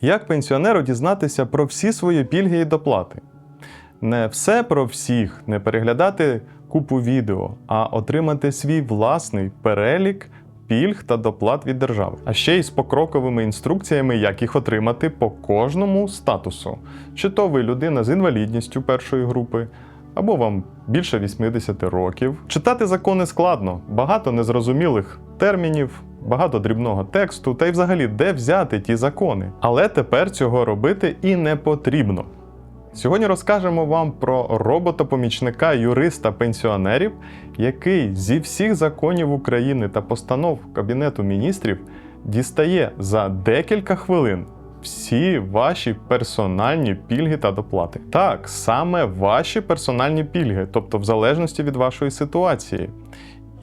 Як пенсіонеру дізнатися про всі свої пільги і доплати? Не все про всіх, не переглядати купу відео, а отримати свій власний перелік пільг та доплат від держави. А ще й з покроковими інструкціями, як їх отримати по кожному статусу. Чи то ви людина з інвалідністю першої групи, або вам більше 80 років. Читати закони складно, багато незрозумілих термінів, багато дрібного тексту, та й взагалі де взяти ті закони. Але тепер цього робити і не потрібно. Сьогодні розкажемо вам про робота-помічника юриста пенсіонерів, який зі всіх законів України та постанов Кабінету міністрів дістає за декілька хвилин всі ваші персональні пільги та доплати. Так, саме ваші персональні пільги, тобто в залежності від вашої ситуації.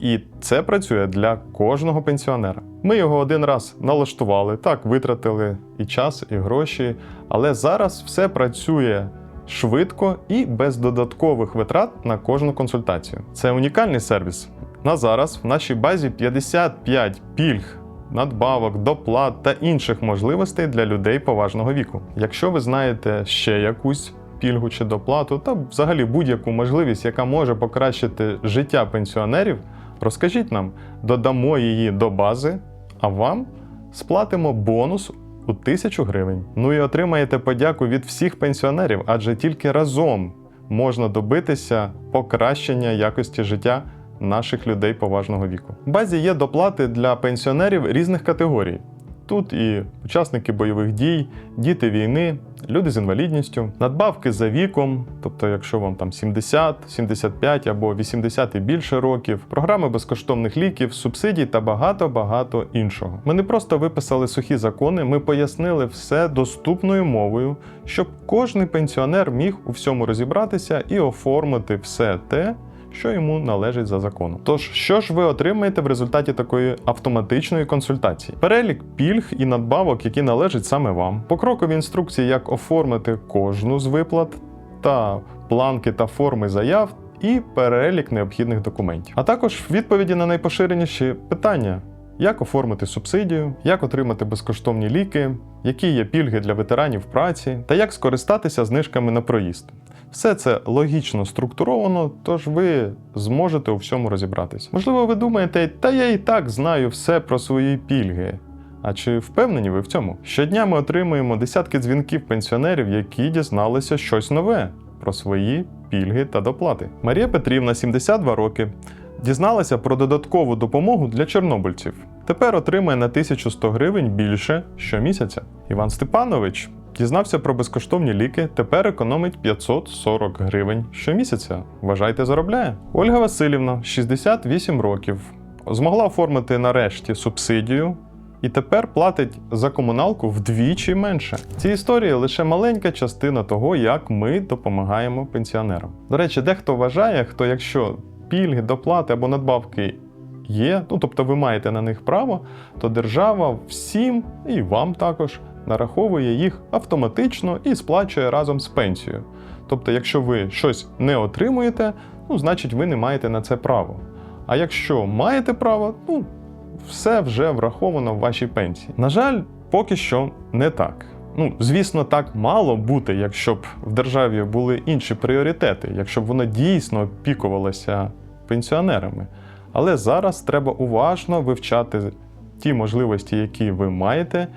І це працює для кожного пенсіонера. Ми його один раз налаштували, так, витратили і час, і гроші, але зараз все працює швидко і без додаткових витрат на кожну консультацію. Це унікальний сервіс. На зараз в нашій базі 55 пільг, надбавок, доплат та інших можливостей для людей поважного віку. Якщо ви знаєте ще якусь пільгу чи доплату, та взагалі будь-яку можливість, яка може покращити життя пенсіонерів, розкажіть нам, додамо її до бази, а вам сплатимо бонус у тисячу гривень. Ну і отримаєте подяку від всіх пенсіонерів, адже тільки разом можна добитися покращення якості життя наших людей поважного віку. В базі є доплати для пенсіонерів різних категорій. Тут і учасники бойових дій, діти війни, люди з інвалідністю, надбавки за віком, тобто, якщо вам там 70, 75 або 80 і більше років, програми безкоштовних ліків, субсидій та багато-багато іншого. Ми не просто виписали сухі закони, ми пояснили все доступною мовою, щоб кожний пенсіонер міг у всьому розібратися і оформити все те, що йому належить за законом. Тож, що ж ви отримаєте в результаті такої автоматичної консультації? Перелік пільг і надбавок, які належать саме вам, покрокові інструкції, як оформити кожну з виплат, та планки та форми заяв, і перелік необхідних документів. А також відповіді на найпоширеніші питання. Як оформити субсидію, як отримати безкоштовні ліки, які є пільги для ветеранів праці, та як скористатися знижками на проїзд. Все це логічно структуровано, тож ви зможете у всьому розібратись. Можливо, ви думаєте, та я і так знаю все про свої пільги. А чи впевнені ви в цьому? Щодня ми отримуємо десятки дзвінків пенсіонерів, які дізналися щось нове про свої пільги та доплати. Марія Петрівна, 72 роки, дізналася про додаткову допомогу для чорнобильців. Тепер отримає на 1100 гривень більше щомісяця. Іван Степанович дізнався про безкоштовні ліки, тепер економить 540 гривень щомісяця. Вважайте, заробляє. Ольга Васильівна, 68 років, змогла оформити нарешті субсидію. І тепер платить за комуналку вдвічі менше. Ці історії лише маленька частина того, як ми допомагаємо пенсіонерам. До речі, дехто вважає, хто якщо пільги, доплати або надбавки є, ну тобто ви маєте на них право, то держава всім і вам також нараховує їх автоматично і сплачує разом з пенсією. Тобто, якщо ви щось не отримуєте, ну значить ви не маєте на це право. А якщо маєте право, ну все вже враховано в вашій пенсії. На жаль, поки що не так. Ну, звісно, так мало бути, якщо б в державі були інші пріоритети, якщо б вона дійсно опікувалася пенсіонерами. Але зараз треба уважно вивчати ті можливості, які ви маєте,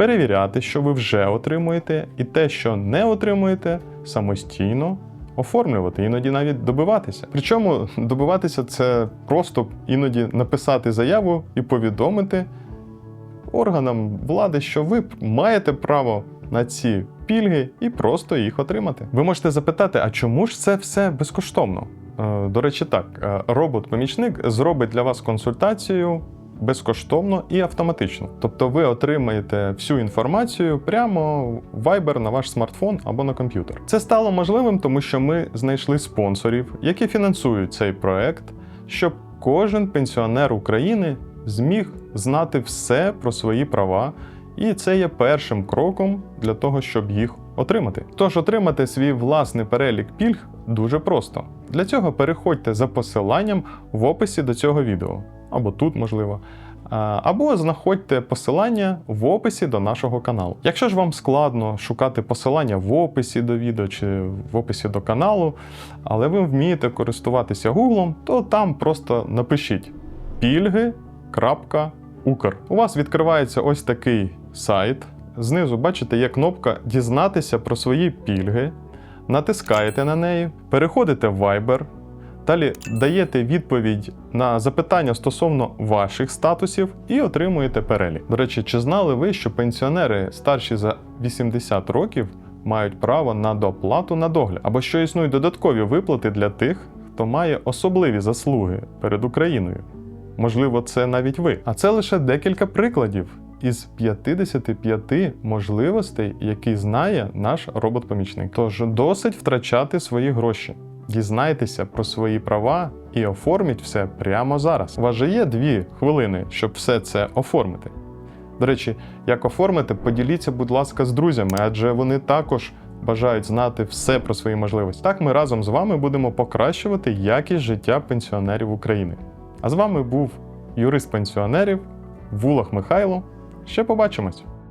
перевіряти, що ви вже отримуєте, і те, що не отримуєте, самостійно оформлювати, іноді навіть добиватися. Причому добиватися це просто іноді написати заяву і повідомити органам влади, що ви маєте право на ці пільги і просто їх отримати. Ви можете запитати, а чому ж це все безкоштовно? Е, До речі, так, е, робот-помічник зробить для вас консультацію безкоштовно і автоматично. Тобто ви отримаєте всю інформацію прямо в Viber на ваш смартфон або на комп'ютер. Це стало можливим, тому що ми знайшли спонсорів, які фінансують цей проект, щоб кожен пенсіонер України зміг знати все про свої права. І це є першим кроком для того, щоб їх отримати. Тож отримати свій власний перелік пільг дуже просто. Для цього переходьте за посиланням в описі до цього відео, або тут можливо. Або знаходьте посилання в описі до нашого каналу. Якщо ж вам складно шукати посилання в описі до відео чи в описі до каналу, але ви вмієте користуватися Гуглом, то там просто напишіть пільги.укр. У вас відкривається ось такий сайт. Знизу бачите, є кнопка Дізнатися про свої пільги. Натискаєте на неї, переходите в Viber, Далі даєте відповідь на запитання стосовно ваших статусів і отримуєте перелік. До речі, чи знали ви, що пенсіонери старші за 80 років мають право на доплату на догляд, або що існують додаткові виплати для тих, хто має особливі заслуги перед Україною? Можливо, це навіть ви. А це лише декілька прикладів із 55 можливостей, які знає наш робот-помічник. Тож досить втрачати свої гроші. Дізнайтеся про свої права і оформіть все прямо зараз. У вас же є дві хвилини, щоб все це оформити. До речі, як оформити, поділіться, будь ласка, з друзями, адже вони також бажають знати все про свої можливості. Так ми разом з вами будемо покращувати якість життя пенсіонерів України. А з вами був юрист пенсіонерів Вулах Михайло. Ще побачимось!